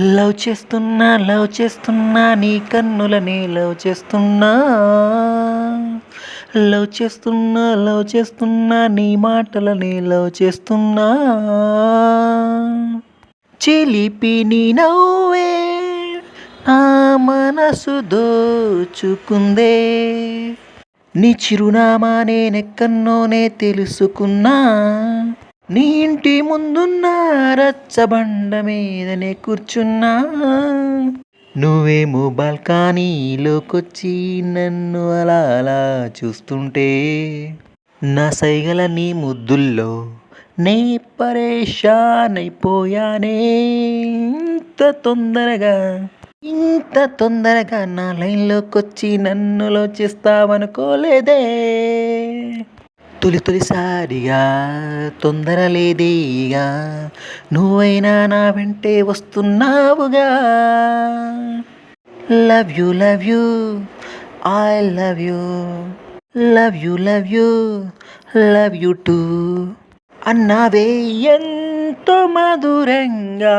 Love చేస్తున్నా love చేస్తున్నా నీ కన్నులనే లవ్ చేస్తున్నా. లవ్ చేస్తున్నా లవ్ చేస్తున్నా నీ మాటలని లవ్ చేస్తున్నా. చిలిపి నీ నవ్వే నా మనసు దోచుకుందే. నీ చిరునామా నేనెక్కన్నోనే తెలుసుకున్నా. నీ ఇంటి ముందున్న రచ్చబండ మీదనే కూర్చున్నా. నువ్వేమో బాల్కానీలోకొచ్చి నన్ను అలా అలా చూస్తుంటే నా సైగల నీ ముద్దుల్లో నే పరేషాన్ అయిపోయానే ఇంత తొందరగా ఇంత తొందరగా నా లైన్లోకి నన్నులో చేస్తావనుకోలేదే తొలి తొలిసారిగా తొందర లేదేగా నువ్వైనా నా వెంటే వస్తున్నావుగా. Love you love you I love you love you love you love you too అన్నావే ఎంతో మధురంగా.